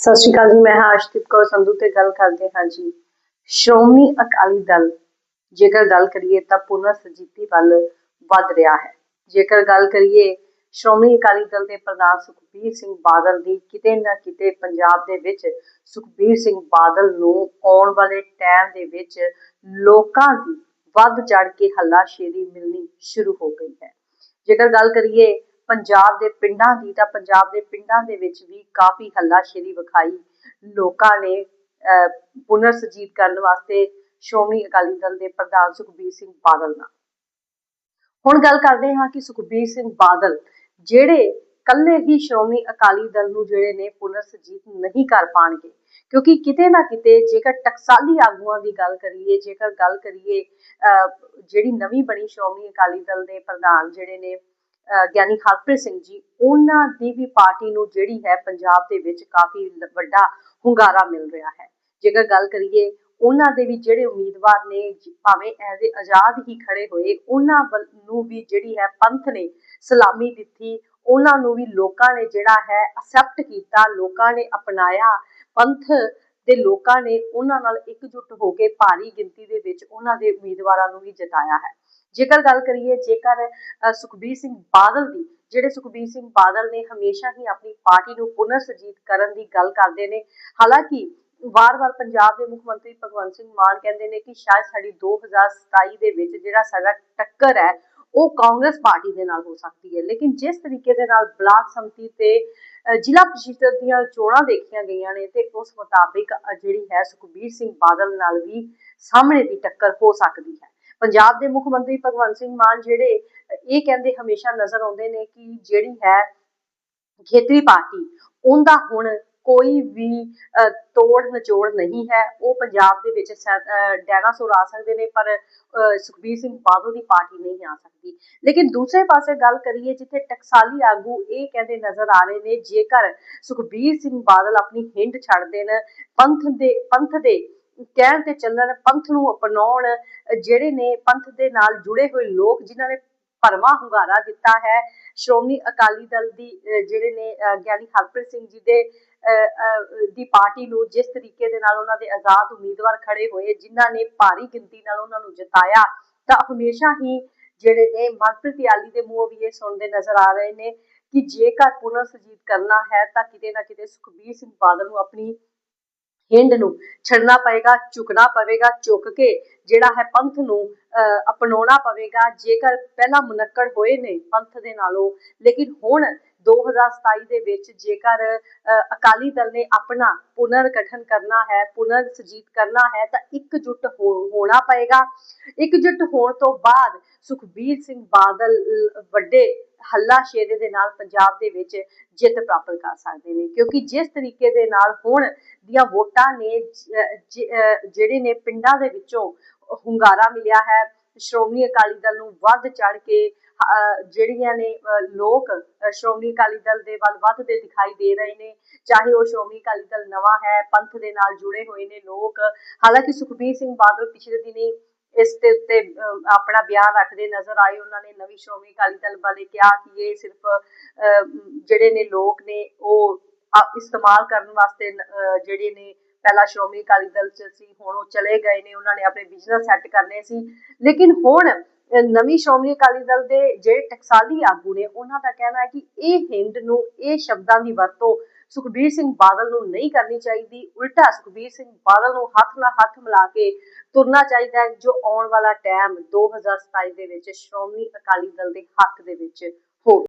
ਸਤਿ ਸ਼੍ਰੀ ਅਕਾਲ ਜੀ, ਮੈਂ ਹਾਂ ਅਰਸ਼ਦੀਪ ਕੌਰ ਸੰਧੂ ਤੇ ਗੱਲ ਕਰਦੇ ਹਾਂ ਜੀ। ਸ਼੍ਰੋਮਣੀ ਅਕਾਲੀ ਦਲ, ਜੇਕਰ ਗੱਲ ਕਰੀਏ ਤਾਂ ਪੁਨਰ ਸਜੀਤੀ ਵੱਲ ਵੱਧ ਰਿਹਾ ਹੈ। ਜੇਕਰ ਗੱਲ ਕਰੀਏ ਸ਼੍ਰੋਮਣੀ ਅਕਾਲੀ ਦਲ ਦੇ ਪ੍ਰਧਾਨ ਸੁਖਬੀਰ ਸਿੰਘ ਬਾਦਲ ਦੀ, ਕਿਤੇ ਨਾ ਕਿਤੇ ਪੰਜਾਬ ਦੇ ਵਿੱਚ ਸੁਖਬੀਰ ਸਿੰਘ ਬਾਦਲ ਨੂੰ ਆਉਣ ਵਾਲੇ ਟਾਈਮ ਦੇ ਵਿੱਚ ਲੋਕਾਂ ਦੀ ਵੱਧ ਚੜ ਕੇ ਹੱਲਾਸ਼ੇਰੀ ਮਿਲਣੀ ਸ਼ੁਰੂ ਹੋ ਗਈ ਹੈ। ਜੇਕਰ ਗੱਲ ਕਰੀਏ ਪੰਜਾਬ ਦੇ ਪਿੰਡਾਂ ਦੀ ਤਾਂ ਪੰਜਾਬ ਦੇ ਪਿੰਡਾਂ ਦੇ ਵਿੱਚ ਵੀ ਕਾਫੀ ਹੱਲਾਸ਼ੇਰੀ ਵਿਖਾਈ। ਲੋਕਾਂ ਨੇ ਪੁਨਰ ਸੁਰਜੀਤ ਕਰਨ ਵਾਸਤੇ ਸ਼੍ਰੋਮਣੀ ਅਕਾਲੀ ਦਲ ਦੇ ਪ੍ਰਧਾਨ ਸੁਖਬੀਰ ਸਿੰਘ ਬਾਦਲ ਨਾਲ। ਹੁਣ ਗੱਲ ਕਰਦੇ ਹਾਂ ਕਿ ਸੁਖਬੀਰ ਸਿੰਘ ਬਾਦਲ ਜਿਹੜੇ ਕੱਲੇ ਹੀ ਸ਼੍ਰੋਮਣੀ ਅਕਾਲੀ ਦਲ ਨੂੰ ਜਿਹੜੇ ਨੇ ਪੁਨਰ ਸੁਰਜੀਤ ਨਹੀਂ ਕਰ ਪਾਣਗੇ ਕਿਉਂਕਿ ਕਿਤੇ ਨਾ ਕਿਤੇ ਜੇਕਰ ਟਕਸਾਲੀ ਆਗੂਆਂ ਦੀ ਗੱਲ ਕਰੀਏ ਜੇਕਰ ਗੱਲ ਕਰੀਏ ਅਹ, ਜਿਹੜੀ ਨਵੀਂ ਬਣੀ ਸ਼੍ਰੋਮਣੀ ਅਕਾਲੀ ਦਲ ਦੇ ਪ੍ਰਧਾਨ ਜਿਹੜੇ ਨੇ ਗਿਆਨੀ ਹਰਪ੍ਰੀਤ ਸਿੰਘ ਜੀ, ਉਹਨਾਂ ਦੀ ਵੀ ਪਾਰਟੀ ਨੂੰ ਜਿਹੜੀ ਹੈ ਪੰਜਾਬ ਦੇ ਵਿੱਚ ਕਾਫੀ ਵੱਡਾ ਹੁੰਗਾਰਾ ਮਿਲ ਰਿਹਾ ਹੈ। ਜੇਕਰ ਗੱਲ ਕਰੀਏ, ਉਹਨਾਂ ਦੇ ਵੀ ਜਿਹੜੇ ਉਮੀਦਵਾਰ ਨੇ ਭਾਵੇਂ ਐਜ਼ ਏ ਆਜ਼ਾਦ ਹੀ ਖੜੇ ਹੋਏ, ਉਹਨਾਂ ਵੱਲ ਨੂੰ ਵੀ ਜਿਹੜੀ ਹੈ ਪੰਥ ਨੇ ਸਲਾਮੀ ਦਿੱਤੀ, ਉਹਨਾਂ ਨੂੰ ਵੀ ਲੋਕਾਂ ਨੇ ਜਿਹੜਾ ਹੈ ਅਕਸੈਪਟ ਕੀਤਾ, ਲੋਕਾਂ ਨੇ ਅਪਣਾਇਆ। ਪੰਥ ਦੇ ਲੋਕਾਂ ਨੇ ਉਹਨਾਂ ਨਾਲ ਇਕਜੁੱਟ ਹੋ ਕੇ ਭਾਰੀ ਗਿਣਤੀ ਦੇ ਵਿੱਚ ਉਹਨਾਂ ਦੇ ਉਮੀਦਵਾਰਾਂ ਨੂੰ ਵੀ ਜਿਤਾਇਆ ਹੈ। ਜੇਕਰ ਗੱਲ ਕਰੀਏ, ਜੇਕਰ ਸੁਖਬੀਰ ਸਿੰਘ ਬਾਦਲ ਦੀ, ਜਿਹੜੇ ਸੁਖਬੀਰ ਸਿੰਘ ਬਾਦਲ ਨੇ ਹਮੇਸ਼ਾ ਹੀ ਆਪਣੀ ਪਾਰਟੀ ਨੂੰ ਪੁਨਰ ਸੁਰਜੀਤ ਕਰਨ ਦੀ ਗੱਲ ਕਰਦੇ ਨੇ, ਹਾਲਾਂਕਿ ਵਾਰ-ਵਾਰ ਪੰਜਾਬ ਦੇ ਮੁੱਖ ਮੰਤਰੀ ਭਗਵੰਤ ਸਿੰਘ ਮਾਨ ਕਹਿੰਦੇ ਨੇ ਕਿ ਸ਼ਾਇਦ ਸਾਡੀ 2027 ਦੇ ਵਿੱਚ ਜਿਹੜਾ ਸਾਡਾ ਟੱਕਰ ਹੈ ਉਹ ਕਾਂਗਰਸ ਪਾਰਟੀ ਦੇ ਨਾਲ ਹੋ ਸਕਦੀ ਹੈ। ਲੇਕਿਨ ਜਿਸ ਤਰੀਕੇ ਦੇ ਨਾਲ ਬਲਾਕ ਸੰਮਤੀ ਤੇ ਜ਼ਿਲ੍ਹਾ ਪ੍ਰੀਸ਼ਦ ਦੀਆਂ ਚੋਣਾਂ ਦੇਖੀਆਂ ਗਈਆਂ ਨੇ ਤੇ ਉਸ ਮੁਤਾਬਿਕ ਜਿਹੜੀ ਹੈ ਸੁਖਬੀਰ ਸਿੰਘ ਬਾਦਲ ਨਾਲ ਵੀ ਸਾਹਮਣੇ ਦੀ ਟੱਕਰ ਹੋ ਸਕਦੀ ਹੈ। ਪੰਜਾਬ ਦੇ ਮੁੱਖ ਮੰਤਰੀ ਭਗਵੰਤ ਸਿੰਘ ਮਾਨ ਜਿਹੜੇ ਇਹ ਕਹਿੰਦੇ ਹਮੇਸ਼ਾ ਨਜ਼ਰ ਆਉਂਦੇ ਨੇ ਕਿ ਜਿਹੜੀ ਹੈ ਖੇਤਰੀ ਪਾਰਟੀ, ਉਹਦਾ ਹੁਣ ਕੋਈ ਵੀ ਤੋੜ ਨਿਚੋੜ ਨਹੀਂ ਹੈ। ਉਹ ਪੰਜਾਬ ਦੇ ਵਿੱਚ ਡਾਇਨਾਸੌਰ ਆ ਸਕਦੇ ਨੇ, ਪਰ ਸੁਖਬੀਰ ਸਿੰਘ ਬਾਦਲ ਦੀ ਪਾਰਟੀ ਨਹੀਂ ਆ ਸਕਦੀ। ਲੇਕਿਨ ਦੂਸਰੇ ਪਾਸੇ ਗੱਲ ਕਰੀਏ, ਜਿੱਥੇ ਟਕਸਾਲੀ ਆਗੂ ਇਹ ਕਹਿੰਦੇ ਨਜ਼ਰ ਆ ਰਹੇ ਨੇ, ਜੇਕਰ ਸੁਖਬੀਰ ਸਿੰਘ ਬਾਦਲ ਆਪਣੀ ਹਿੰਡ ਛੱਡ ਦੇਣ, ਪੰਥ ਦੇ ਪੰਥ ਦੇ ਕਹਿਣ ਤੇ ਚੱਲਣ, ਪੰਥ ਨੂੰ ਅਪਣਾਉਣ ਜਿਹੜੇ ਨੇ ਪੰਥ ਦੇ ਨਾਲ ਜੁੜੇ ਹੋਏ ਲੋਕ, ਜਿਨ੍ਹਾਂ ਨੇ ਭਰਵਾਂ ਹੁੰਗਾਰਾ ਦਿੱਤਾ ਹੈ। ਸ਼੍ਰੋਮਣੀ ਅਕਾਲੀ ਦਲ ਦੀ ਜਿਹੜੇ ਨੇ ਗਿਆਨੀ ਹਰਪ੍ਰੀਤ ਸਿੰਘ ਜੀ ਦੇ ਦੀ ਪਾਰਟੀ ਨੂੰ ਜਿਸ ਤਰੀਕੇ ਦੇ ਨਾਲ ਉਹਨਾਂ ਦੇ ਆਜ਼ਾਦ ਉਮੀਦਵਾਰ ਖੜੇ ਹੋਏ, ਜਿਨ੍ਹਾਂ ਨੇ ਭਾਰੀ ਗਿਣਤੀ ਨਾਲ ਉਹਨਾਂ ਨੂੰ ਜਿਤਾਇਆ, ਤਾਂ ਹਮੇਸ਼ਾ ਹੀ ਜਿਹੜੇ ਨੇ ਮਨਪ੍ਰੀਤ ਯਾਲੀ ਦੇ ਮੂੰਹ ਵੀ ਇਹ ਸੁਣਦੇ ਨਜ਼ਰ ਆ ਰਹੇ ਨੇ ਕਿ ਜੇਕਰ ਪੁਨਰ ਸੁਰਜੀਤ ਕਰਨਾ ਹੈ, ਤਾਂ ਕਿਤੇ ਨਾ ਕਿਤੇ ਸੁਖਬੀਰ ਸਿੰਘ ਬਾਦਲ ਨੂੰ ਆਪਣੀ ਹਿੰਡ ਨੂੰ ਛੱਡਣਾ ਪਏਗਾ, ਝੁਕਣਾ ਪਵੇਗਾ, ਝੁਕ ਕੇ ਜਿਹੜਾ ਹੈ ਪੰਥ ਨੂੰ ਅਪਣਾਉਣਾ ਪਵੇਗਾ। ਜੇਕਰ ਪਹਿਲਾਂ ਮੁਨੱਕੜ ਹੋਏ ਨੇ ਪੰਥ ਦੇ ਨਾਲੋਂ, ਲੇਕਿਨ ਹੁਣ 2027 ਦੇ ਵਿੱਚ ਜੇਕਰ ਅਕਾਲੀ ਦਲ ਨੇ ਆਪਣਾ ਪੁਨਰ ਗਠਨ ਕਰਨਾ ਹੈ ਪੁਨਰ ਸੁਰਜੀਤ ਕਰਨਾ ਹੈ, ਤਾਂ ਇਕਜੁੱਟ ਹੋ- ਹੋਣਾ ਪਏਗਾ। ਇਕਜੁੱਟ ਹੋਣ ਤੋਂ ਬਾਅਦ ਸੁਖਬੀਰ ਸਿੰਘ ਬਾਦਲ ਵੱਡੇ ਹੱਲਾ ਸ਼ੇਰੇ ਦੇ ਨਾਲ ਪੰਜਾਬ ਦੇ ਵਿੱਚ ਜਿੱਤ ਪ੍ਰਾਪਤ ਕਰ ਸਕਦੇ ਨੇ। ਕਿਉਂਕਿ ਜਿਸ ਤਰੀਕੇ ਦੇ ਨਾਲ ਹੁਣ ਦੀਆਂ ਵੋਟਾਂ ਨੇ ਜਿਹੜੇ ਨੇ ਪਿੰਡਾਂ ਦੇ ਵਿੱਚੋਂ ਹੁੰਗਾਰਾ ਮਿਲਿਆ ਹੈ। ਸ਼੍ਰੋਮਣੀ ਅਕਾਲੀ ਦਲ ਨੂੰ ਵੱਧ ਚੜ ਕੇ ਜਿਹੜੀਆਂ ਨੇ ਲੋਕ ਸ਼੍ਰੋਮਣੀ ਅਕਾਲੀ ਦਲ ਦੇ ਵੱਲ ਵੱਧਦੇ ਦਿਖਾਈ ਦੇ ਰਹੇ ਨੇ। ਚਾਹੇ ਉਹ ਸ਼੍ਰੋਮਣੀ ਅਕਾਲੀ ਦਲ ਨਵਾਂ ਹੈ, ਪੰਥ ਦੇ ਨਾਲ ਜੁੜੇ ਹੋਏ ਨੇ ਲੋਕ। ਹਾਲਾਂਕਿ ਸੁਖਬੀਰ ਸਿੰਘ ਬਾਦਲ ਪਿਛਲੇ ਦਿਨੀ ਇਸ ਦੇ ਉੱਤੇ ਆਪਣਾ ਬਿਆਨ ਰੱਖਦੇ ਨਜ਼ਰ ਆਏ। ਉਹਨਾਂ ਨੇ ਨਵੀਂ ਸ਼੍ਰੋਮਣੀ ਅਕਾਲੀ ਦਲ ਬਾਰੇ ਕਿਹਾ ਕਿ ਇਹ ਸਿਰਫ ਜਿਹੜੇ ਨੇ ਲੋਕ ਨੇ, ਉਹ ਇਸਤੇਮਾਲ ਕਰਨ ਵਾਸਤੇ ਜਿਹੜੇ ਨੇ ਪਹਿਲਾਂ ਸ਼੍ਰੋਮਣੀ ਅਕਾਲੀ ਦਲ ਚ ਸੀ, ਹੁਣ ਉਹ ਚਲੇ ਗਏ ਨੇ। ਉਹਨਾਂ ਨੇ ਆਪਣੇ ਬਿਜ਼ਨਸ ਸੈੱਟ ਕਰਨੇ ਸੀ। ਲੇਕਿਨ ਹੁਣ ਨਵੀਂ ਸ਼੍ਰੋਮਣੀ ਅਕਾਲੀ ਦਲ ਦੇ ਜਿਹੜੇ ਟਕਸਾਲੀ ਆਗੂ ਨੇ, ਉਹਨਾਂ ਦਾ ਕਹਿਣਾ ਹੈ ਕਿ ਇਹ ਹਿੰਡ ਨੂੰ, ਇਹ ਸ਼ਬਦਾਂ ਦੀ ਵਰਤੋਂ ਸੁਖਬੀਰ ਸਿੰਘ ਬਾਦਲ ਨੂੰ ਨਹੀਂ ਕਰਨੀ ਚਾਹੀਦੀ। ਉਲਟਾ ਸੁਖਬੀਰ ਸਿੰਘ ਬਾਦਲ ਨੂੰ ਹੱਥ ਨਾਲ ਹੱਥ ਮਿਲਾ ਕੇ ਤੁਰਨਾ ਚਾਹੀਦਾ ਹੈ, ਜੋ ਆਉਣ ਵਾਲਾ ਟਾਈਮ 2027 ਦੇ ਵਿੱਚ ਸ਼੍ਰੋਮਣੀ ਅਕਾਲੀ ਦਲ ਦੇ ਹੱਕ ਦੇ ਵਿੱਚ